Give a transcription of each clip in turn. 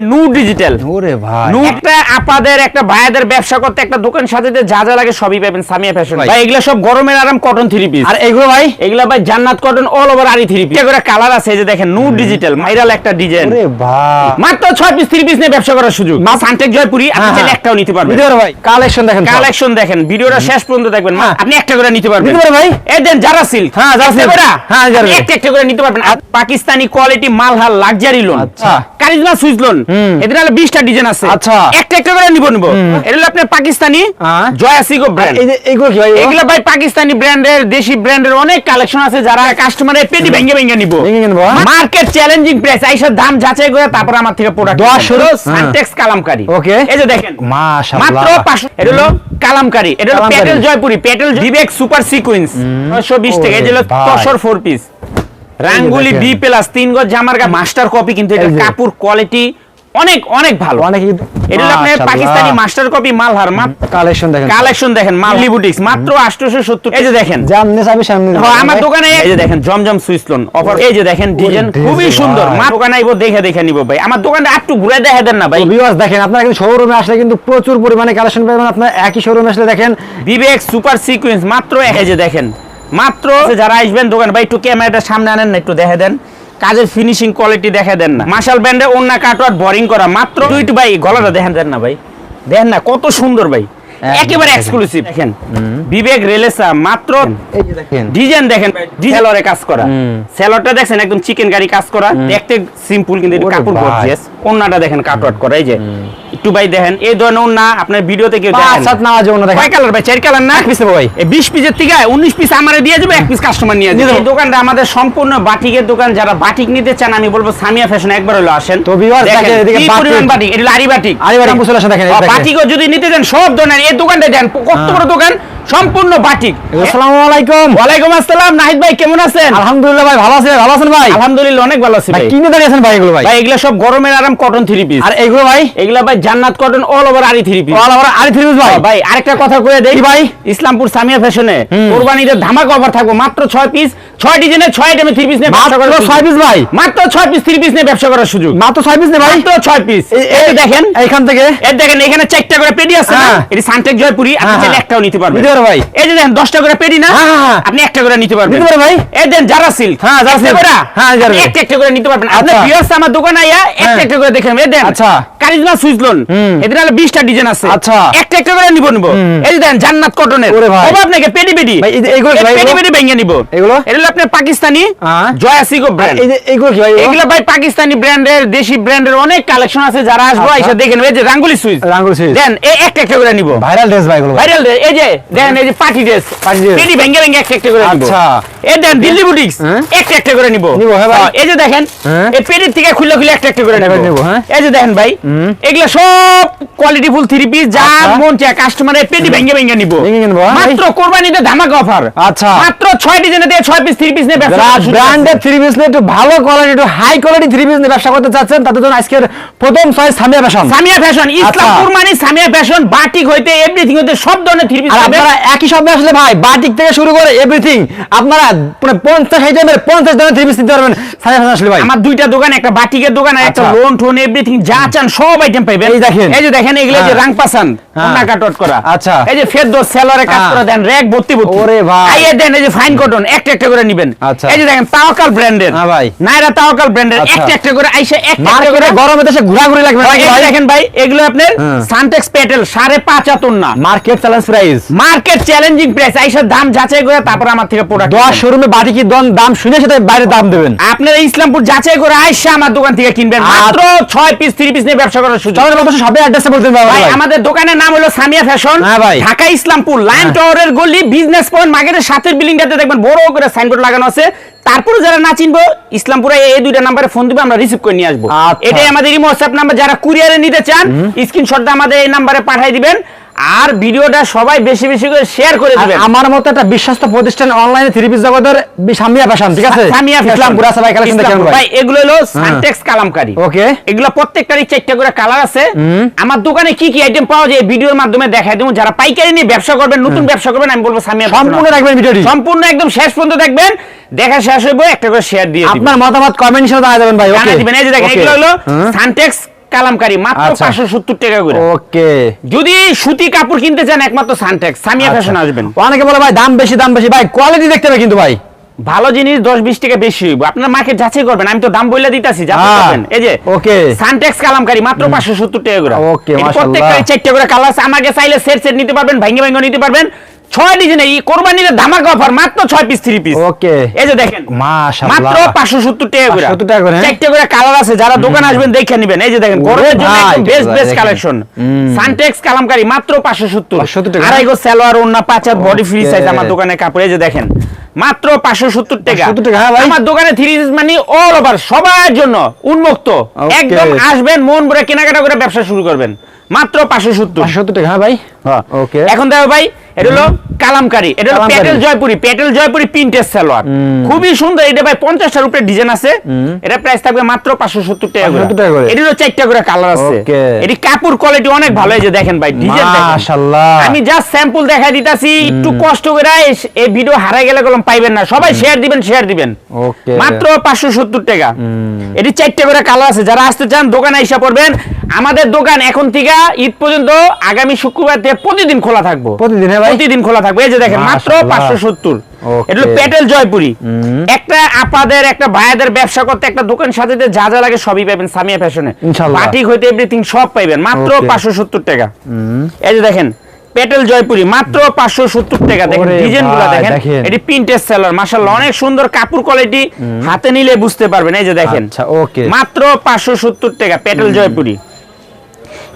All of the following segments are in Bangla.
নু ডিজিটাল ওরে ভাই। নু একটা আপাদের একটা ভাইয়াদের ব্যবসা করতে একটা দোকান সাজাতে যা যা লাগে সবই পাবেন সামিয়া ফ্যাশন ভাই। এগুলা সব গরমের আরাম কটন থ্রি পিস আর এগুলো ভাই? এগুলা ভাই জান্নাত কটন অল ওভার আরি থ্রি পিস করে কালার আছে এই যে দেখেন নু ডিজিটাল একটা ডিজাইন ওরে ভাই। মাত্র ছয় পিস থ্রি পিস নিয়ে ব্যবসা করার সুযোগ। মা সানটেক জয়পুরি আপনি হ্যাঁ, চাইলে হ্যাঁ। একটাও নিতে পারবেন। ভাই কালেকশন দেখেন। কালেকশন দেখেন ভিডিওটা শেষ পর্যন্ত দেখবেন। মা, হ্যাঁ। আপনি একটা করে নিতে পারবেন। নিতে ভাই। এই দেন যারা সিল্ক হ্যাঁ। হ্যাঁ, একটা একটা করে নিতে পারবেন। Pakistani quality Malhar luxury lawn আচ্ছা। Charisma Swiss lawn. এদের হলো 20টা ডিজাইন আছে। আচ্ছা। একটা একটা করে নিব নিব। এটা হলো আপনার পাকিস্তানি হ্যাঁ। জয়া সিগো ব্র্যান্ড এই এগুলো কি ভাই? এগুলো ভাই পাকিস্তানি ব্র্যান্ডের দেশি ব্র্যান্ডের অনেক কালেকশন আছে যারা কাস্টমারের পেটি ভেঙে ভেঙে নিব। হ্যাঁ? মার্কেট চ্যালেঞ্জিং প্রাইস আইসার দাম যাচাই করে তারপর আমার থেকে প্রোডাক্ট দশ শুরু? Suntex Kalamkari Okay. এই যে দেখেন মাশাআল্লাহ। মাত্র 500 এটা হলো কালামকারী এটা হলো। Petal Jaipuri petal Vivek super sequence 920 টাকা। এই যে হলো tussar four piece Rangoli B plus তিন গজ জামার গা মাস্টার কপি কিন্তু এটা কাপড় কোয়ালিটি অনেক অনেক ভালো। অনেক এটা আপনার Pakistani master copy Malhar collection দেখেন। কালেকশন দেখেন মাল্লি বুটিক্স মাত্র 870 এই যে দেখেন। জাননে চাবি সামনে আমার দোকানে এই যে দেখেন জমজম সুইচ লোন অফার এই যে দেখেন ডিজাইন খুবই সুন্দর। মা দোকানে আইবো দেখে দেখে নিব ভাই। আমার দোকানটা একটু ঘুরে দেখে দেন না ভাই। ভিউয়ার্স দেখেন আপনারা কিন্তু শোরুমে আসলে কিন্তু প্রচুর পরিমাণে কালেকশন পাবেন। আপনারা একই শোরুমে আসলে দেখেন। বিবেক সুপার সিকোয়েন্স মাত্র এই যে দেখেন। মাত্র যারা আসবেন দোকান ভাই একটু ক্যামেরাটা সামনে আনেন না একটু দেখে দেন। কাজের ফিনিশিং কোয়ালিটি দেখা দেন না। মার্শাল ব্যান্ডে অন্য কাটওয়ার বোরিং করা মাত্র। দুইটি ভাই গলাটা দেখেন দেন না ভাই। দেখেন না, কত সুন্দর ভাই। একেবারে এক্সক্লুসিভ দেখেন। বিবেক রেলেসা মাত্র এই যে দেখেন। ডিজাইন দেখেন সেলরে কাজ করা। সেলরটা দেখছেন একদম চিকেন কারি কাজ করা। দেখতে সিম্পল কিন্তু কাপড় গর্জিয়াস ওন্নাটা দেখেন কাটওয়াট করা এই যে। একটু ভাই দেখেন এই ধরনের ওন্না আপনার ভিডিওতে কেউ দেখেন সাত অন্য দেখেন। কয় কালার ভাই? চার কালার না? ভাই। এই 20 পিসের থেকে 19 পিস আমারে দিয়ে যাবে এক পিস কাস্টমার নিয়ে যাবে এই দোকানটা আমাদের সম্পূর্ণ বাটিকের দোকান। যারা বাটিক নিতে চান আমি বলব সামিয়া ফ্যাশন একবার হলো আসেন। তো viewers দেখেন, দেখেন এদিকে বাটিক। বাটিক? এটা হলো আরি বাটিক। আরে দেখেন। বাটিকও যদি নিতে চান সব ধরনের এই দোকানটা দেন কত বড় দোকান? সম্পূর্ণ বাটিক। আসসালামু আলাইকুম। ওয়ালাইকুম আসসালাম। নাহিদ ভাই কেমন আছেন? আলহামদুলিল্লাহ ভাই ভালো আছেন ভালো আছেন ভাই? আলহামদুলিল্লাহ অনেক ভালো আছি ভাই কিনে দাঁড়িয়েছেন ভাই এগুলো ভাই? ভাই এগুলা সব গরমের আরাম কটন থ্রি পিস আর এগুলো ভাই? এগুলা ভাই জান্নাত কটন অল ওভার আরি থ্রি পিস অল ওভার আরি থ্রি ভাই। ভাই আরেকটা কথা কয়ে দেই। ভাই? ইসলামপুর সামিয়া ফ্যাশনে হুম। কোরবানিতে ধামাকা অফার থাকবে মাত্র 6 পিস 6 ডিজাইনের 6 আইটেমে 3 পিস নিয়ে ব্যবসা করার সুযোগ। 6 পিস ভাই মাত্র 6 পিস 3 পিস নিয়ে ব্যবসা করার সুযোগ মাত্র ছয় পিস নে ভাই মাত্র 6 পিস এই- এই এই- দেখেন এইখান থেকে এই দেখেন এখানে চারটা করে পেডি আছে না। এটি সানটেক জয়পুরি আপনি চাইলে। একটাও নিতে পারবেন নিতে ভাই। এই যে দেখেন 10টা করে পেডি না। আপনি একটা করে নিতে পারবেন নিতে ভাই। এই দেন যারা সিল্ক হ্যাঁ, জারা silk। হ্যাঁ, জারা একটা একটা করে নিতে পারবেন আপনি। ভিউয়ার্স আমার দোকানে আইয়া একটা। একটা করে দেখেন এই দেন আচ্ছা। কারিজমা সুইচ লোন হুম। এদের হলো 20টা ডিজাইন আছে আচ্ছা। একটা একটা করে নিব নিব এই যে দেন জান্নাত কটনের ওরে ভাই। আপনাকে পেডি পেডি ভাই, পেডি পেডি ভেঙে নিব এগুলো? এটা আপনার পাকিস্তানি। জয়া সিগো ব্র্যান্ড এই যে এগুলো কি ভাই এগুলো? ভাই পাকিস্তানি ব্র্যান্ডের দেশি ব্র্যান্ডের অনেক কালেকশন আছে যারা আসব আচ্ছা। এসে দেখেন এই যে রাঙ্গুলি সুইচ রাঙ্গুলি সুইচ। দেন এই একটা একটা করে নিব ভাইরাল ড্রেস ভাই ভাইরাল এই যে দেন এই যে পার্টি ড্রেস Party dress। পেডি ভেঙে ভেঙে একটা একটা করে নিব আচ্ছা। এই দেন দিল্লি বুটিক্স। একটা একটা করে নিব নিবো, হ্যাঁ ভাই। এই যে দেখেন হ্যাঁ। এই পেডির থেকে খুলে খুলে একটা একটা করে নিব হ্যাঁ। এই যে দেখেন ভাই এগুলা সব কোয়ালিটি ফুল থ্রি পিস যা আচ্ছা। মন চায় কাস্টমারের পেডি ভেঙে ভেঙে নিব। মাত্র কোরবানিতে ধামাকা অফার আচ্ছা। মাত্র 6 ডিজাইনে দিয়ে 6 পিস 3 পিস নিয়ে ব্যবসা যারা করার সুযোগ আছে। ব্র্যান্ডেড থ্রি পিস নিয়ে একটু ভালো কোয়ালিটি একটু হাই কোয়ালিটি থ্রি পিস নিয়ে ব্যবসা করতে চাচ্ছেন তাদের জন্য আজকের প্রথম choice Samia fashion Samia fashion Islampur আচ্ছা। মানে সামিয়া ফ্যাশন বাটিক হইতে এভরিথিং হইতে সব ধরনের থ্রি পিস আপনারা একই সঙ্গে আসলে ভাই বাটিক থেকে শুরু করে এভরিথিং আপনারা মানে পঞ্চাশ আইটেমের পঞ্চাশ ধরনের থ্রি পিস নিতে পারবেন সামিয়া ফ্যাশন আসলে ভাই আমার দুইটা দোকান একটা বাটিকের দোকান আর একটা আচ্ছা। লোন টোন এভরিথিং যা চান সব আইটেম পাইবেন এই দেখেন। এই যে দেখেন এগুলো যে হ্যাঁ। হ্যাঁ। ওনা কাটট করা আচ্ছা। এই যে ফেরদৌস সেলরে কাজ হ্যাঁ। করা দেন র‍্যাক ভর্তি ভর্তি ওরে ভাই। দেন এই যে ফাইন কটন একটা একটা করে নেবেন আচ্ছা। এই যে দেখেন ব্র্যান্ডের হ্যাঁ ভাই। নাইরা ব্র্যান্ডের আচ্ছা। একটা একটা করে আইসা একটা একটা করে গরমে দেশে ঘোরাঘুরি লাগবে ভাই? দেখেন ভাই এগুলো আপনার। সানটেক্স পেটেল আতন না market challenge price market challenging price আইসার দাম যাচাই করে তারপর আমার থেকে প্রোডাক্ট দশ শোরুমে বাটি কি দন দাম শুনে সেটা বাইরে দাম দেবেন আপনারা ইসলামপুর যাচাই করে আইসা আমার দোকান থেকে কিনবেন আচ্ছা। মাত্র ছয় পিস থ্রি পিস নিয়ে ব্যবসা করার সুযোগ অবশ্যই সবে অ্যাড্রেসে বলতেন ভাই আমাদের দোকানের নাম হলো সামিয়া ফ্যাশন। ঢাকা ইসলামপুর লাইন হ্যাঁ। টাওয়ারের গলি বিজনেস পয়েন্ট মার্কেটের সাথের বিল্ডিংটাতে দেখবেন বড় করে সাইনবোর্ড লাগানো আছে। তারপরে যারা না চিনবো ইসলামপুরে এই দুইটা নাম্বারে ফোন দিবে আমরা রিসিভ করে নিয়ে আসব। আচ্ছা। এটাই আমাদের হোয়াটসঅ্যাপ নাম্বার যারা কুরিয়ারে নিতে চান স্ক্রিনশটটা আমাদের এই নাম্বারে পাঠিয়ে দিবেন। আর ভিডিওটা সবাই বেশি বেশি করে শেয়ার করে দিবেন। আমার মতো একটা বিশ্বস্ত প্রতিষ্ঠান অনলাইনে থ্রি পিস জগতের সামিয়া ফ্যাশন ঠিক আছে? সামিয়া ফ্যাশন। আছে ভাই কালেকশন দেখেন ভাই। এগুলো হলো সানটেক্স কালামকারী। ওকে এগুলো প্রত্যেকটারই চারটা করে কালার আছে। আমার দোকানে কি কি আইটেম পাওয়া যায় ভিডিওর মাধ্যমে দেখাই দেবো। যারা পাইকারি নিয়ে ব্যবসা করবেন নতুন ব্যবসা করবেন আমি বলব সামিয়া সম্পূর্ণ। রাখবেন ভিডিওটি। সম্পূর্ণ একদম শেষ পর্যন্ত দেখবেন। দেখা শেষ হইব একটা করে শেয়ার দিয়ে আপনার মতামত কমেন্ট হিসেবে জানা যাবেন ভাই ওকে দিবেন। এই যে দেখেন এগুলো হলো সানটেক্স কালামকারি মাত্র আচ্ছা। পাঁচশো সত্তর টাকা করে। ওকে। যদি সুতি কাপড় কিনতে চান একমাত্র সানটেক্স সামিয়া ফ্যাশন আসবেন। অনেকে বলে ভাই দাম বেশি দাম বেশি। ভাই কোয়ালিটি দেখতে হবে কিন্তু ভাই। ভালো জিনিস দশ বিশ টাকা বেশি হইব। আপনার মার্কেট যাচাই করবেন আমি তো দাম বলে দিতেছি যাচাই হ্যাঁ, করবেন। এই যে okay. সানটেক্স কালামকারি মাত্র পাঁচশো সত্তর টাকা করে। প্রত্যেকটাই চারটে করে কালার আছে আমাকে চাইলে সেট সেট নিতে পারবেন ভাঙ্গে ভাঙ্গে নিতে পারবেন। ছয় ডিজাইন এই কোরবানির ধামাকা অফার মাত্র ছয় পিস থ্রি পিস ওকে। এই যে দেখেন মাত্র পাঁচশো সত্তর টাকা করে। 570 টাকা করে, হ্যাঁ? চারটে করে কালার আছে যারা দোকান আসবেন দেখে নেবেন। এই যে দেখেন গরমের জন্য best best collection Suntex kalamkari মাত্র পাঁচশো সত্তর। 570 টাকা। আড়াই গো সালোয়ার ওন্না পাঁচ বডি ফ্রি. সাইজ আমার দোকানে কাপড়। এই যে দেখেন মাত্র পাঁচশো সত্তর টাকা। 570 টাকা, হ্যাঁ। আমার দোকানে থ্রি মানি অল ওভার সবার জন্য উন্মুক্ত। একদম আসবেন মন ভরে কেনাকাটা করে ব্যবসা শুরু করবেন। মাত্র পাঁচশো সত্তর। সত্তর টাকা হ্যাঁ ভাই। এখন দেখো ভাই এটা হলো কালামকারি এটা হলো জয়পুরি জয়পুরি প্রিন্টের সালোয়ার খুবই সুন্দর এটা ভাই উপরে ডিজাইন আছে। এটা প্রাইস থাকবে মাত্র পাঁচশো সত্তর টাকা 570 টাকা করে। এটা হলো চারটা করে কালার আছে। এটি কাপড় কোয়ালিটি অনেক ভালো এই যে দেখেন ভাই ডিজাইন মাশাআল্লাহ। আমি জাস্ট স্যাম্পল দেখাই দিতাছি একটু কষ্ট করে এই- ভিডিও হারাই গেলে কলম পাইবেন না। সবাই শেয়ার দিবেন শেয়ার দিবেন। Okay. মাত্র পাঁচশো সত্তর টাকা। এটি চারটে করে কালার আছে। যারা আসতে চান দোকানে এসে পড়বেন। আমাদের দোকান এখন থেকে ঈদ পর্যন্ত আগামী শুক্রবার থেকে প্রতিদিন খোলা থাকব। প্রতিদিন, হ্যাঁ ভাই? প্রতিদিন খোলা থাকবে। এই যে দেখেন মাত্র মাশাআল্লাহ। পাঁচশো সত্তর। Okay. এটা হলো প্যাটেল জয়পুরি। একটা আপাদের একটা ভাইয়াদের ব্যবসা করতে একটা দোকান সাজাতে যা যা লাগে সবই পাবেন সামিয়া ফ্যাশনে। বাটিক হইতে এভরিথিং সব পাইবেন। মাত্র Okay. পাঁচশো সত্তর টাকা। এই যে দেখেন পেটেল জয়পুরি মাত্র পাঁচশো সত্তর টাকা। দেখেন ডিজাইনগুলো দেখেন। এটি প্রিন্টের সেলার মাসাল্লাহ অনেক সুন্দর কাপড় কোয়ালিটি হাতে নিলে বুঝতে পারবেন। এই যে দেখেন আচ্ছা, মাত্র পাঁচশো সত্তর টাকা প্যাটেল জয়পুরি।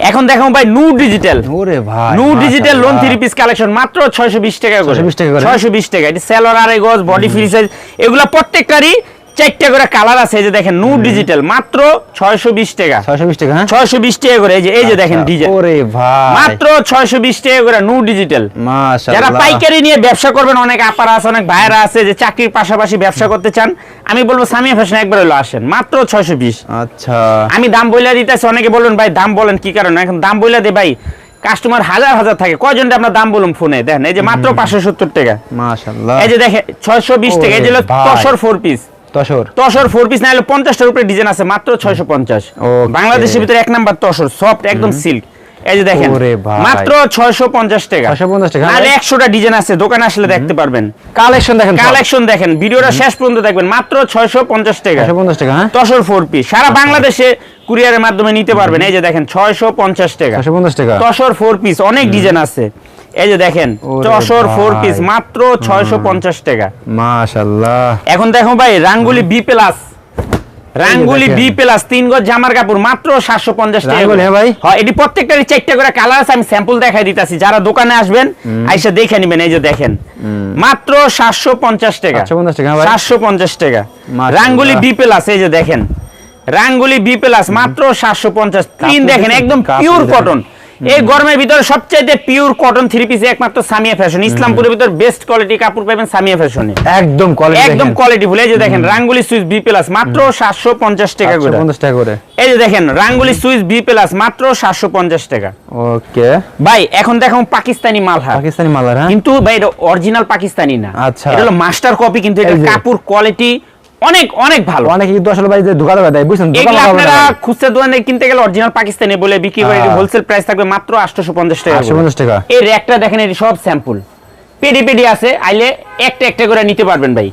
এখন দেখো ভাই নু ডিজিটাল ওরে ভাই নু digital lawn. Three piece collection মাত্র ছয়শো বিশ টাকা করে 620 টাকা করে। ছয়শো বিশ টাকা এটা সেলর আড়াই গজ বডি ফ্রি সাইজ এগুলা প্রত্যেকটারই চারটা করে কালার আছে এই যে দেখেন নু ডিজিটাল মাত্র ছয়শো বিশ টাকা। ছয়শো বিশ টাকা হ্যাঁ? ছয়শো বিশ টাকা করে এই যে এই যে দেখেন আচ্ছা, ডিজাইন। ওরে ভাই। মাত্র ছয়শো বিশ টাকা করে নু ডিজিটাল মাশাআল্লাহ। যারা পাইকারি নিয়ে ব্যবসা করবেন অনেক আপারা আছে অনেক ভাইয়েরা আছে যে চাকরির পাশাপাশি ব্যবসা করতে চান আমি বলব সামিয়া ফ্যাশন একবার হলো আসেন মাত্র ছয়শো বিশ। আচ্ছা। আমি দাম বইলা দিতেছি অনেকে বলুন ভাই দাম বলেন কি কারণে? এখন দাম বইলা দে ভাই কাস্টমার হাজার হাজার থাকে কয়জনটা আমরা দাম বলুন ফোনে? দেখেন এই যে মাত্র পাঁচশো সত্তর টাকা। মাশাআল্লাহ। এই যে দেখে ছয়শো বিশ টাকা এই যে হলো। Tussar four piece tussar. Tussar four piece না হলে পঞ্চাশটার উপরে ডিজাইন আছে মাত্র ছয়শো পঞ্চাশ। বাংলাদেশের ভিতরে এক নাম্বার তসর সফট একদম সিল্ক এই যে দেখেন মাত্র টাকা। 650 ডিজাইন আছে দোকানে আসলে দেখতে পারবেন। কালেকশন দেখেন কালেকশন দেখেন ভিডিওটা শেষ পর্যন্ত দেখবেন মাত্র ছয়শো পঞ্চাশ টাকা। হ্যাঁ? তসর ফোর পিস সারা বাংলাদেশে কুরিয়ারের মাধ্যমে নিতে পারবেন। এই যে দেখেন ছয়শো পঞ্চাশ টাকা। ছয়শো পঞ্চাশ টাকা। তসর ফোর পিস অনেক ডিজাইন আছে। এই যে দেখেন ফোর পিস মাত্র ছয়শো পঞ্চাশ টাকা। এখন দেখো ভাই Rangoli B plus Rangoli B plus তিন গজ জামার কাপড় মাত্র সাতশো পঞ্চাশ টাকা। হ্যাঁ ভাই। হ্যাঁ এটি প্রত্যেকটারই চারটা করে কালার আছে আমি স্যাম্পল দেখাই দিতেছি। যারা দোকানে আসবেন আইসা দেখে নিবেন এই যে দেখেন। মাত্র সাতশো পঞ্চাশ টাকা। 750 টাকা, ভাই। সাতশো পঞ্চাশ টাকা। রাঙ্গুলি বি প্লাস এই যে দেখেন। রাঙ্গুলি বি প্লাস মাত্র সাতশো পঞ্চাশ। তিন দেখেন একদম পিওর কটন এই গরমের ভিতরে সবচাইতে পিওর কটন থ্রি পিস একমাত্র সামিয়া ফ্যাশন ইসলামপুরের ভিতর বেস্ট কোয়ালিটি কাপড় পাবেন সামিয়া ফ্যাশনে একদম কোয়ালিটি একদম কোয়ালিটি ফুল এই যে দেখেন রাঙ্গুলি সুইচ বি প্লাস মাত্র সাতশো পঞ্চাশ টাকা করে। পঞ্চাশ টাকা করে। এই যে দেখেন রাঙ্গুলি সুইচ বি প্লাস মাত্র সাতশো পঞ্চাশ টাকা। ওকে। ভাই এখন দেখো পাকিস্তানি মাল হার পাকিস্তানি মালার হ্যাঁ? কিন্তু ভাই এটা অরিজিনাল পাকিস্তানি না। আচ্ছা। এটা হলো মাস্টার কপি কিন্তু এটা কাপড় কোয়ালিটি অনেক অনেক ভালো। অনেকে কিন্তু আসলে ভাই যে দোকানে দেয় বুঝছেন? দোকানে এগুলো আপনারা খুচরা দোকানে কিনতে গেলে অরিজিনাল পাকিস্তানি বলে বিক্রি করে হ্যাঁ। হোলসেল প্রাইস থাকবে মাত্র আটশোশো পঞ্চাশ টাকা 850 টাকা। এই র্যাকটা দেখেন এটি সব স্যাম্পল পেডি পেডি আছে আইলে একটা একটা করে নিতে পারবেন ভাই।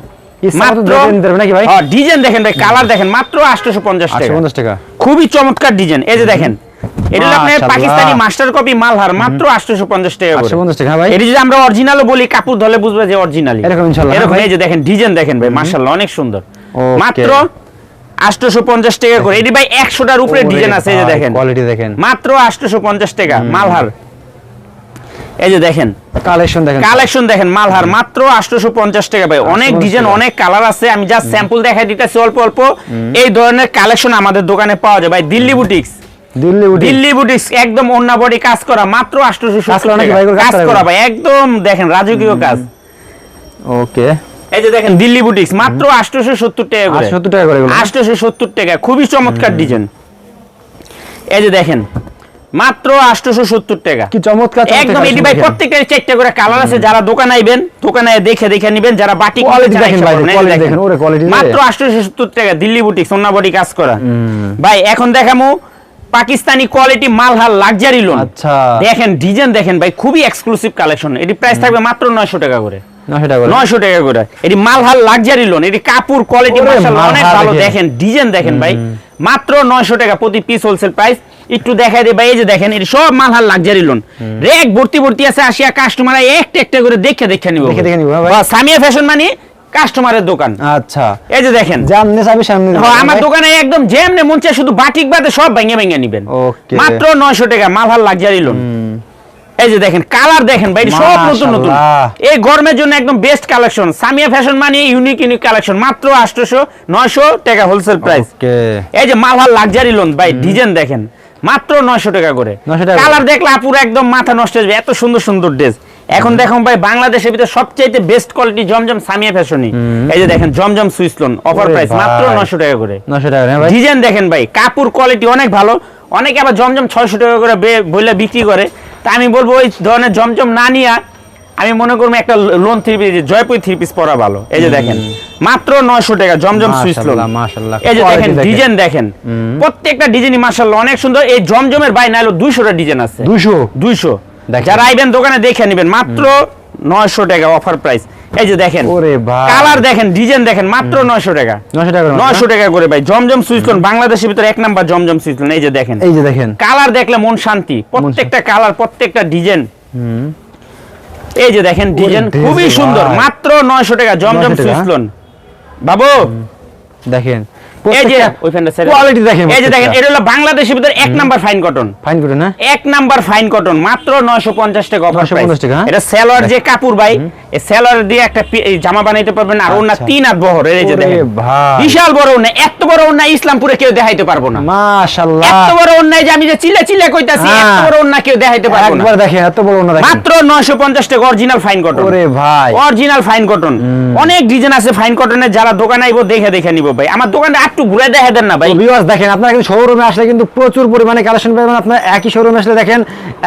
ইচ্ছা মতো দেখে নাকি ভাই? ডিজাইন দেখেন ভাই কালার দেখেন মাত্র আটশোশো পঞ্চাশ টাকা 850 টাকা। খুবই চমৎকার ডিজাইন এই যে দেখেন এটা আপনার। পাকিস্তানি মাস্টার কপি মালহার মাত্র আটশোশো পঞ্চাশ টাকা করে। 850 টাকা, হ্যাঁ ভাই। এটা যদি আমরা অরিজিনালও বলি কাপড় বুঝবে যে অরিজিনালি এরকম ইনশাআল্লাহ, এরকম এই যে দেখেন ডিজাইন দেখেন ভাই মাশাআল্লাহ অনেক সুন্দর। মাত্র আটশোশো পঞ্চাশ টাকা করে। এটি ভাই একশোটার উপরে ডিজাইন আছে এই যে দেখেন। কোয়ালিটি দেখেন। মাত্র আটশোশো পঞ্চাশ টাকা মালহার এই যে দেখেন। কালেকশন দেখেন। কালেকশন দেখেন মালহার মাত্র আটশোশো পঞ্চাশ টাকা ভাই। অনেক ডিজাইন অনেক কালার আছে। আমি জাস্ট স্যাম্পল দেখাই দিতেছি অল্প অল্প। এই ধরনের কালেকশন আমাদের দোকানে পাওয়া যায় ভাই দিল্লি বুটিক্স দিল্লি উঠি দিল্লি বুটিক্স একদম অন্য বডি কাজ করা মাত্র আটশোশো কাজ করা নাকি ভাই? কাজ কাজ করা করা ভাই একদম দেখেন রাজকীয় কাজ। ওকে। এই যে দেখেন দিল্লি বুটিক্স মাত্র আটশোশো সত্তর টাকা করে। 870 টাকা করে এগুলো। আটশোশো সত্তর টাকা খুবই চমৎকার ডিজাইন এই যে দেখেন মাত্র আটশোশো সত্তর টাকা। কি চমৎকার চমৎকার একদম এটি ভাই দেখেন। চারটা করে কালার আছে যারা দোকানে আইবেন দোকানে দেখে দেখে নেবেন যারা বাটি কিনতে দেখেন ভাই, quality দেখেন। ওরে মাত্র সত্তর টাকা দিল্লি বুটিক সোনা বডি কাজ করা। ভাই এখন দেখামু Pakistani quality Malhar luxury lawn আচ্ছা। দেখেন ডিজাইন দেখেন ভাই খুবই এক্সক্লুসিভ কালেকশন এটি প্রাইস থাকবে মাত্র নয়শো টাকা করে। নশো টাকা করে। নয়শো টাকা করে। এটি মালহার লাক্সারি লোন এটি কাপড় কোয়ালিটি মাশাআল্লাহ অনেক ভালো। দেখেন। ডিজাইন দেখেন ভাই। মাত্র নয়শো টাকা প্রতি পিস হোলসেল প্রাইস একটু দেখাই দে ভাই এই যে দেখেন এটি সব মালহার লাক্সারি লোন রেক ভর্তি ভর্তি আছে আসিয়া কাস্টমার একটা একটা করে দেখে দেখে নিব। দেখে দেখে নিবো, হ্যাঁ। সামিয়া ফ্যাশন মানে কাস্টমারের দোকান। আচ্ছা। এই যে দেখেন। জামনে চাবি সামনে আমার দোকানে একদম যেমনে মন চায় শুধু বাটিক বাদে সব ভেঙে ভেঙে নিবেন। Okay. মাত্র নয়শো টাকা মালহার লাক্সারি লোন এই যে দেখেন কালার দেখেন ভাই সব নতুন নতুন। এই গরমের জন্য একদম বেস্ট কালেকশন সামিয়া ফ্যাশন মানে ইউনিক ইউনিক কালেকশন মাত্র আটশোশো নয়শো টাকা হোলসেল প্রাইস Okay. এই যে মাল মালহার লাক্সারি লোন ভাই ডিজাইন দেখেন। মাত্র নয়শো টাকা করে। 900 টাকা করে। কালার দেখলে আপুর একদম মাথা নষ্ট হয়ে যাবে। এত সুন্দর সুন্দর ড্রেস এখন দেখুন ভাই বাংলাদেশের ভিতরে সবচাইতে বেস্ট কোয়ালিটি জমজম সামিয়া ফ্যাশনই। এই যে দেখেন Zamzam Swiss lawn offer price মাত্র ভাই। নয়শো টাকা করে। নশো টাকা করে, ভাই? ডিজাইন দেখেন ভাই কাপড় কোয়ালিটি অনেক ভালো। অনেকে আবার জমজম ছয়শো টাকা করে বইলে বিক্রি করে। তা আমি বলব ওই ধরনের জমজম না নিয়া আমি মনে করব একটা lawn three piece Jaipur three piece পরা ভালো। এই যে দেখেন মাত্র নয়শো টাকা জমজম সুইস লোন। এই যে দেখেন। ডিজাইন দেখেন। প্রত্যেকটা ডিজাইনই মার্শাল্লাহ অনেক সুন্দর। এই জমজমের বাই নাইলো দুইশোটা ডিজাইন আছে। দুইশো? দেখেন। যারা আইবেন দোকানে দেখে নেবেন মাত্র নয়শো টাকা অফার প্রাইস এই যে দেখেন কালার দেখেন ডিজাইন দেখেন মাত্র নয়শো টাকা। নয়শো টাকা করে ভাই। জমজম সুইচলন বাংলাদেশের ভিতরে এক নাম্বার জমজম সুইচলন এই যে দেখেন। এই যে দেখেন। কালার দেখলে মন শান্তি প্রত্যেকটা কালার প্রত্যেকটা ডিজাইন হুম, এই যে দেখেন ডিজাইন খুবই সুন্দর মাত্র নয়শো টাকা জমজম 900 টাকা, সুইচলন বাবু! দেখেন এই যে ওই দেখেন এই যে দেখেন এটা হলো বাংলাদেশের ভিতরে এক number fine cotton fine cotton না? এক নাম্বার ফাইন কটন মাত্র নয়শো পঞ্চাশ টাকা অফার 950 টাকা, হ্যাঁ? এটা সেলর যে কাপড় ভাই সেলর দিয়ে একটা জামা বানাইতে পারবেন আর ওনা আচ্ছা। তিন হাত এই যে দেখেন। বিশাল বড় ওনা এত বড় ওনা ইসলামপুরে কেউ দেখাইতে পারব না। মাশাআল্লাহ। এত বড় যে আমি যে চিল্লা চিল্লা কইতাছি হ্যাঁ। এত বড় কেউ দেখাইতে পারব না। একবার দেখেন এত বড় দেখেন। মাত্র 950 টাকা অরিজিনাল ফাইন কটন ওরে ভাই। অরিজিনাল ফাইন কটন অনেক ডিজাইন আছে ফাইন কটনের যারা দোকানে আইবো দেখে দেখে নিব ভাই। আমার দোকানে একটু ঘুরে দেখে দেন না ভাই। viewers দেখেন আপনারা কিন্তু শোরুমে আসলে কিন্তু প্রচুর পরিমাণে কালেকশন পাবেন। আপনারা একই শোরুমে আসলে দেখেন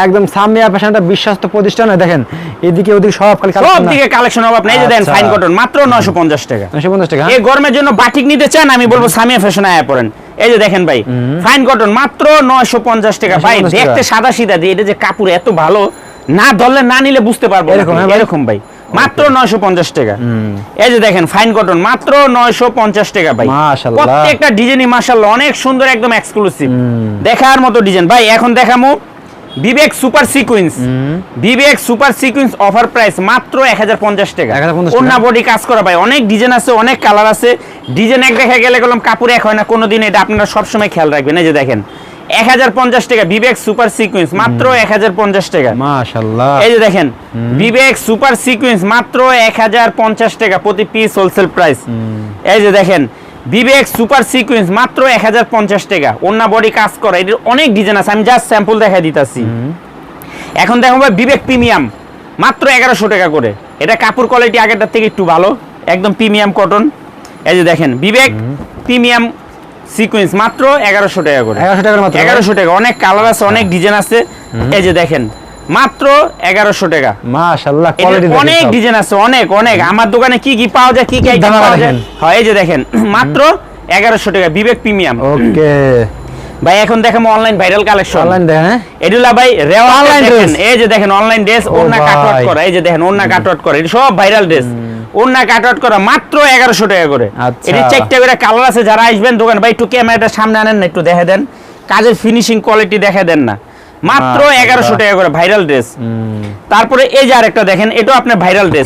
একদম সামিয়া ফ্যাশনটা বিশ্বস্ত প্রতিষ্ঠান। দেখেন এদিকে ওদিকে সব খালি সব কালেকশন দিকে কালেকশন হবে আপনি এই যে দেন আচ্ছা। ফাইন কটন মাত্র 950 টাকা। নশো পঞ্চাশ টাকা এই গরমের জন্য বাটিক নিতে চান আমি বলব সামিয়া ফ্যাশন আয়া পড়েন। এই যে দেখেন ভাই ফাইন কটন মাত্র 950 টাকা। ভাই 950 টাকা। দেখতে সাদা সিধা দিয়ে এটা যে কাপড় এত ভালো না ধরলে না নিলে বুঝতে পারব এরকম, হ্যাঁ ভাই? এরকম ভাই। মাত্র 950 টাকা। এই যে দেখেন ফাইন কটন মাত্র 950 টাকা ভাই। মাশাআল্লাহ। প্রত্যেকটা ডিজাইনই মাশাআল্লাহ অনেক সুন্দর একদম এক্সক্লুসিভ দেখার মতো ডিজাইন। ভাই এখন দেখামু Vivek super sequence. Vivek super sequence offer price মাত্র 1050 টাকা। 1050 টাকা। অন্য বডি কাজ করা ভাই। অনেক ডিজাইন আছে অনেক কালার আছে। ডিজাইন এক দেখা গেলে গেলাম কাপড় এক হয় না কোনোদিন এটা আপনারা সবসময় খেয়াল রাখবেন। এই যে দেখেন এক হাজার পঞ্চাশ টাকা বিবেক সুপার সিকুয়েন্স মাত্র এক হাজার পঞ্চাশ টাকা। মাশাআল্লাহ। এই যে দেখেন বিবেক সুপার সিকুয়েন্স মাত্র এক হাজার পঞ্চাশ টাকা প্রতি পিস হোলসেল প্রাইস এই যে দেখেন বিবেক সুপার সিকুয়েন্স মাত্র এক হাজার পঞ্চাশ টাকা। অন্য বডি কাজ করা। এটির অনেক ডিজাইন আছে। আমি জাস্ট স্যাম্পল দেখা দিতেছি। এখন দেখো ভাই বিবেক প্রিমিয়াম মাত্র এগারোশো টাকা করে। এটা কাপড় কোয়ালিটি আগেরটার থেকে একটু ভালো। একদম প্রিমিয়াম কটন এই যে দেখেন বিবেক প্রিমিয়াম সিকুয়েন্স মাত্র এগারোশো টাকা করে। 1100 টাকার মাত্র। এগারোশো টাকা। অনেক কালার আছে অনেক ডিজাইন আছে। এই যে দেখেন মাত্র এগারোশো টাকা। অনেক ডিজাইন আছে অনেক অনেক। আমার দোকানে কি কি পাওয়া যায় কি কি পাওয়া যায়? হয় এই যে দেখেন মাত্র এগারোশো টাকা বিবেক প্রিমিয়াম। ওকে। ভাই এখন দেখেন অনলাইন ভাইরাল কালেকশন অনলাইন দেখেন হ্যাঁ? এডুলা ভাই রেওয়া Online দেখেন। এই যে দেখেন অনলাইন ড্রেস ওন্না কাটওয়ার্ক করা। এই যে দেখেন ওন্না করা। এটা সব ভাইরাল ড্রেস ওন্না কাটওয়ার্ক করা মাত্র 1100 টাকা করে। আচ্ছা। এটি চারটা করে কালার আছে যারা আসবেন দোকান ভাই একটু ক্যামেরাটা সামনে আনেন না একটু দেখে দেন। কাজের ফিনিশিং কোয়ালিটি দেখে দেন না। মাত্র এগারোশো টাকা করে ভাইরাল ড্রেস। তারপরে এই যে আরেকটা দেখেন এটাও আপনার ভাইরাল ড্রেস।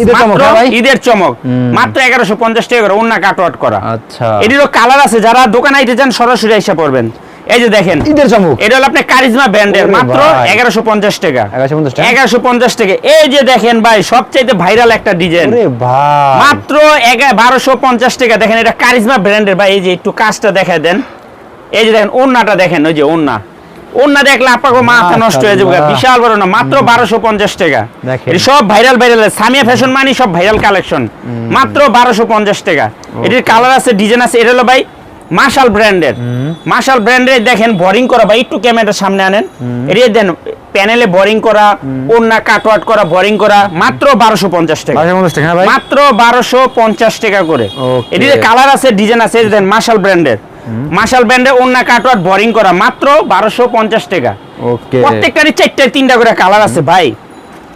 ঈদের চমক, মাত্র মাত্র 1150 টাকা করে ওন্না কাটওয়ার্ক করা। আচ্ছা। এটিরও কালার আছে যারা দোকানে আইতে চান সরাসরি এসে পড়বেন। এই যে দেখেন ঈদের চমক। এটা হলো আপনার কারিজমা ব্র্যান্ডের মাত্র ভাই। এগারোশো পঞ্চাশ টাকা। 1150 টাকা? এগারোশো পঞ্চাশ টাকা। এই যে দেখেন ভাই সবচাইতে ভাইরাল একটা ডিজাইন ভাই। মাত্র বারোশো পঞ্চাশ টাকা। দেখেন এটা কারিজমা ব্র্যান্ডের ভাই এই যে একটু কাজটা দেখায় দেন। এই যে দেখেন ওন্নাটা দেখেন ওই যে ওন্না ওন্না দেখলে আপনাকে মাথা নষ্ট হয়ে যাবে বিশাল বড় না মাত্র বারোশো পঞ্চাশ টাকা। সব ভাইরাল ভাইরাল সামিয়া ফ্যাশন মানি সব ভাইরাল কালেকশন মাত্র বারোশো পঞ্চাশ টাকা। এটির কালার আছে ডিজাইন আছে এটা হলো ভাই মার্শাল ব্র্যান্ডের মার্শাল ব্র্যান্ডের দেখেন বোরিং করা ভাই একটু ক্যামেরার সামনে আনেন। এটি দেন প্যানেলে বোরিং করা ওন্না কাটওয়াট করা বোরিং করা মাত্র বারোশো পঞ্চাশ টাকা। 1250 টাকা ভাই? মাত্র বারোশো পঞ্চাশ টাকা করে. এটিতে কালার আছে ডিজাইন আছে দেন মার্শাল ব্র্যান্ডের মাশাল ব্র্যান্ডে ওন্না কাটওয়ার্ড বোরিং করা মাত্র বারোশো পঞ্চাশ টাকা। ওকে প্রত্যেকটারই চারটে তিনটা করে কালার আছে ভাই।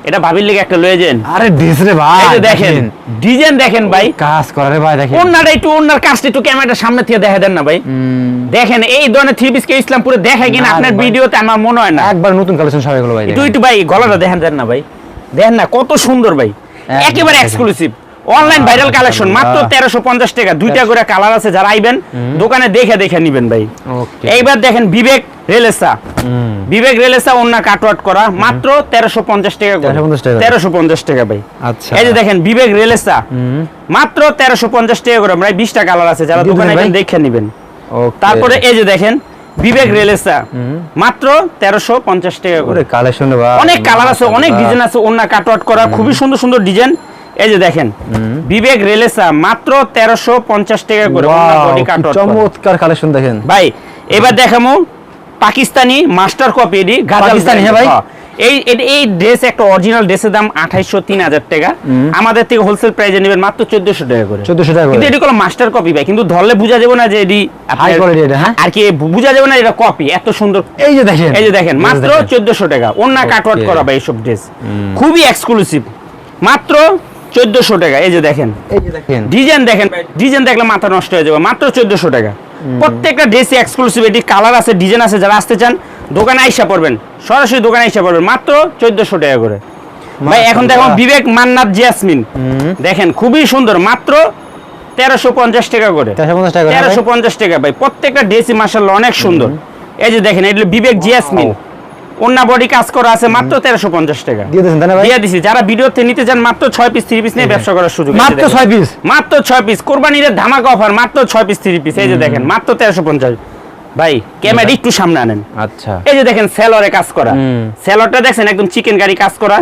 এটা ভাবির লেগে একটা লয়ে যান। আরে ডিস রে ভাই এই দেখেন। ডিজাইন দেখেন ভাই। কাজ করে রে ভাই দেখেন। ওন্নাটা একটু ওন্নার কাজটা একটু ক্যামেরাটা সামনে থেকে দেখা দেন না ভাই। দেখেন এই ধরনের থ্রি পিস কে ইসলামপুরে দেখায় কিনা আপনার। ভিডিওতে আমার মনে হয় না। একবার নতুন কালেকশন সবাই এগুলো ভাই একটু একটু ভাই গলাটা দেখেন দেন না ভাই। দেখেন না কত সুন্দর ভাই। একেবারে এক্সক্লুসিভ অনলাইন ভাইরাল কালেকশন মাত্র আল্লাহ। তেরোশো পঞ্চাশ টাকা। দুইটা করে কালার আছে যারা আইবেন দোকানে দেখে দেখে নিবেন ভাই। ওকে এইবার দেখেন বিবেক রেলেসা বিবেক রেলেসা অন্য কাটওয়াট করা মাত্র তেরোশো পঞ্চাশ টাকা 1350 টাকা। তেরোশো পঞ্চাশ টাকা ভাই। আচ্ছা। এই যে দেখেন বিবেক রেলেসা মাত্র তেরোশো পঞ্চাশ টাকা করে প্রায় বিশটা কালার আছে যারা দোকানে? আইবেন দেখে নিবেন। ওকে তারপরে এই যে দেখেন বিবেক রেলেসা। মাত্র তেরোশো পঞ্চাশ টাকা করে। কালেকশন অনেক কালার আছে অনেক ডিজাইন আছে অন্য কাটওয়াট করা খুবই সুন্দর সুন্দর ডিজাইন এই যে দেখেন বিবেক রেলেসা মাত্র তেরোশো পঞ্চাশ টাকা করে। চমৎকার কালেকশন দেখেন। ভাই এবার দেখামো পাকিস্তানি মাস্টার কপি এটি পাকিস্তানি, হ্যাঁ ভাই? এই এই- ড্রেস একটা অরিজিনাল ড্রেসের দাম আঠাইশো তিন হাজার টাকা। আমাদের থেকে হোলসেল প্রাইসে নেবেন মাত্র চোদ্দশো টাকা করে। 1400 টাকা কিন্তু এটি কোনো মাস্টার কপি ভাই কিন্তু ধরলে বোঝা যাবে না যে এটি হ্যাঁ? আর কি বোঝা যাবে না এটা কপি এত সুন্দর। এই যে দেখেন। এই যে দেখেন মাত্র চোদ্দশো টাকা। অন্য. কাটওয়ার্ট করা ভাই এইসব ড্রেস খুবই এক্সক্লুসিভ মাত্র চোদ্দশো টাকা এই যে দেখেন। এই যে দেখেন। ডিজাইন দেখেন ডিজাইন দেখলে মাথা নষ্ট হয়ে যাবে মাত্র চোদ্দশো টাকা। প্রত্যেকটা ড্রেসে এক্সক্লুসিভ এটি কালার আছে ডিজাইন আছে যারা আসতে চান দোকানে আইসা পড়বেন সরাসরি দোকানে আইসা পড়বেন মাত্র চোদ্দশো টাকা করে। ভাই এখন দেখো বিবেক মান্নাত জিয়াসমিন। দেখেন খুবই সুন্দর মাত্র তেরোশো পঞ্চাশ টাকা করে। 1350 টাকা করে, তেরোশো? পঞ্চাশ টাকা ভাই প্রত্যেকটা ড্রেসই মাসাল্লাহ অনেক সুন্দর। এই যে দেখেন এগুলো বিবেক জিয়াসমিন। অন্য বডি কাজ করা আছে মাত্র তেরোশো পঞ্চাশ টাকা। দিয়ে ভাই? দিয়ে দিছি। যারা ভিডিওতে নিতে চান মাত্র ছয় পিস থ্রি পিস নিয়ে ব্যবসা করার সুযোগ মাত্র দেখেন। ছয় পিস মাত্র পিস কোরবানির ধামাকা অফার মাত্র ছয় পিস থ্রি পিস এই যে দেখেন মাত্র তেরোশো পঞ্চাশ। ভাই ক্যামেরা একটু সামনে আনেন। আচ্ছা। এই যে দেখেন সেলরে কাজ করা। সেলরটা দেখেন একদম চিকেন গাড়ি কাজ করা।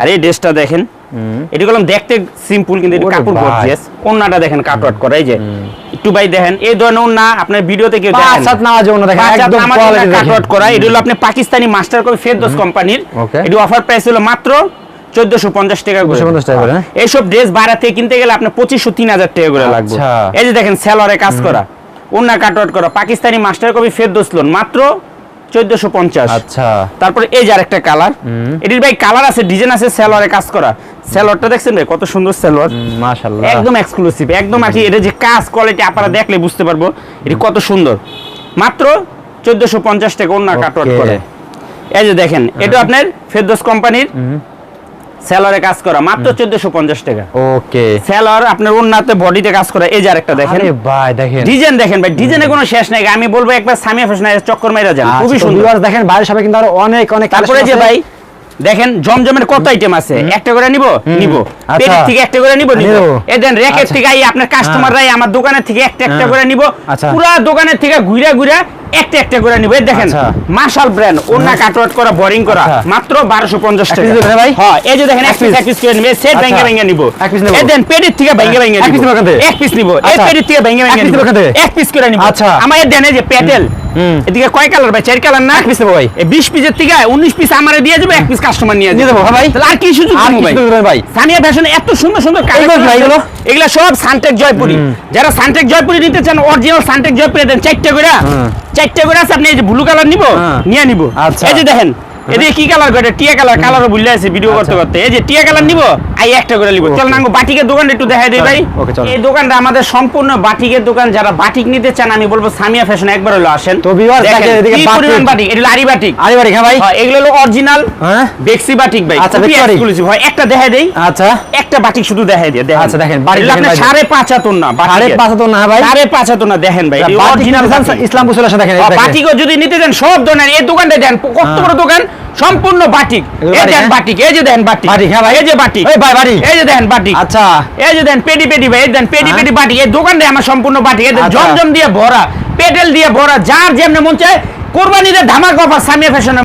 আর এই ড্রেসটা দেখেন। এটি করলাম দেখতে সিম্পল কিন্তু এটি কাপড় গর্জিয়াস ওন্নাটা দেখেন কাটওয়ার্ট করা এই যে একটু ভাই দেখেন এই ধরনের ওন্না আপনার ভিডিওতে কেউ দেখেন নামাজ যেমন দেখেন একদম কোয়ালিটি ওন্না করা এটি হলো আপনি পাকিস্তানি মাস্টার কপি ফেরদোস কোম্পানির. এটি অফার প্রাইস হলো মাত্র চোদ্দশো পঞ্চাশ টাকা করে। 1450 টাকা করে, হ্যাঁ? এইসব ড্রেস বাইরে থেকে কিনতে গেলে আপনার পঁচিশশো তিন হাজার টাকা করে লাগবে। আচ্ছা। এই যে দেখেন সেলরে কাজ করা ওন্না কাটওয়ার্ট করা Pakistani master copy Ferdous lawn মাত্র চোদ্দশো পঞ্চাশ। আচ্ছা। তারপরে এই যে আরেকটা কালার। এটির ভাই কালার আছে ডিজাইন আছে সেলরে কাজ করা। সেলরটা দেখছেন ভাই কত সুন্দর সেলর মাশাআল্লাহ। একদম এক্সক্লুসিভ একদম আর কি এটা যে কাজ কোয়ালিটি আপনারা দেখলে বুঝতে পারব এটি কত সুন্দর। মাত্র চোদ্দশো পঞ্চাশ টাকা অন্য কাটওয়ার্ট করে। এই যে দেখেন এটা আপনার ফেরদোস কোম্পানির সেলরে কাজ করা মাত্র চোদ্দশো পঞ্চাশ টাকা। ওকে। সেলর আপনার অন্যতে বডিতে কাজ করা এই যে আরেকটা দেখেন। আরে ভাই দেখেন। ডিজাইন দেখেন ভাই ডিজাইনে কোনো শেষ নাই আমি বলব একবার সামিয়া ফ্যাশন চক্কর মেরা যান খুবই আচ্ছা, সুন্দর। viewers দেখেন বাইরের সবাই কিন্তু আরও অনেক অনেক তারপরে যে ভাই দেখেন জমজমের কত আইটেম আছে একটা করে নিব নিব। আচ্ছা। পেটের থেকে একটা করে নিব নিব। নিবো। এই দেন রেকের আচ্ছা। থেকে আই আপনার কাস্টমাররাই আমার দোকানের থেকে একটা একটা হ্যাঁ। করে নিব। পুরা দোকানের থেকে ঘুরে ঘুরে একটা একটা করে নিবে দেখেন আচ্ছা। মার্শাল ব্র্যান্ড ওনা কাটওয়ার্ট করা বোরিং করা আচ্ছা। মাত্র 1250 এক টাকা ভাই? হ্যাঁ এই যে দেখেন এক পিস এক পিস করে নিবে সেট আচ্ছা। ভেঙে ভেঙে নিব এক পিস নিব এই দেন পেটের থেকে ভেঙে ভেঙে নিব এক পিস নিব এক পিস নিব এই আচ্ছা। পেটের থেকে ভেঙে এক ভেঙে নিব? এক পিস করে নিব আচ্ছা। আমার দেন এই যে প্যাটেল হুম। এদিকে কয় কালার ভাই চার কালার না পিস নেব ভাই। এই 20 পিসের থেকে 19 পিস আমারে দিয়ে যাবে এক পিস কাস্টমার নিয়ে হ্যাঁ ভাই? তাহলে আর কি সুযোগ আর কি ভাই? সানিয়া ফ্যাশন এত সুন্দর সুন্দর কালেকশন এগুলো? সব সানটেক জয়পুরি যারা সানটেক জয়পুরি নিতে চান অরিজিনাল সানটেক জয়পুরি দেন চারটে করে। চারটে করে আছে আপনি এই যে ব্লু কালার নিব। নিয়ে নিব আচ্ছা। এই যে দেখেন এদিকে কি কালার করে টিয়া কালার কালারও ভুলে আছে ভিডিও করতে আচ্ছা। করতে এই যে টিয়া কালার নিব? আই একটা করে নিব। চল নাঙ্গো বাটিকের দোকানটা একটু দেখাই দেই ভাই। এই দোকানটা আমাদের সম্পূর্ণ বাটিকের দোকান। যারা বাটিক নিতে চান আমি বলব সামিয়া ফ্যাশন একবার হলো আসেন। তো viewers দেখেন, এদিকে বাটিক। পরিমাণ বাটিক? এটা আরি বাটিক। আরে বাড়ি হ্যাঁ ভাই। হ্যাঁ, এগুলো হলো অরিজিনাল হ্যাঁ। বেক্সি বাটিক ভাই। আচ্ছা, বেক্সি এক্সক্লুসিভ হয় একটা দেখাই দেই। আচ্ছা। একটা বাটিক শুধু দেখাই দিয়ে দেখেন। আচ্ছা, দেখেন, বাটিক দেখেন ভাই। সাড়ে না পাঁচ হাত না ভাই। সাড়ে পাঁচ হাত না দেখেন ভাই। অরিজিনাল ইসলাম বুসুল আসে দেখেন এই দেখেন। বাটিকও যদি নিতে দেন সব ধরনের। এই দোকানটা দেন কত হ্যাঁ। বড় দোকান? সম্পূর্ণ বাটিক এই বাটিক, দেন হ্যাঁ? বাটিক এই যে দেন বাটিক বাটিক, হ্যাঁ ভাই। এই যে বাটিক এই ভাই বাড়ি এই যে দেন বাটিক আচ্ছা এই যে দেন পেডি পেডি ভাই এই দেন পেডি হ্যাঁ? পেডি বাটিক এই দোকানটা আমার সম্পূর্ণ বাটিক এই দেন আচ্ছা। জমজম দিয়ে ভরা পেডেল দিয়ে ভরা যার যেমন মন চায় কুরবানিতে ধামাকা অফার সামিয়া ফ্যাশন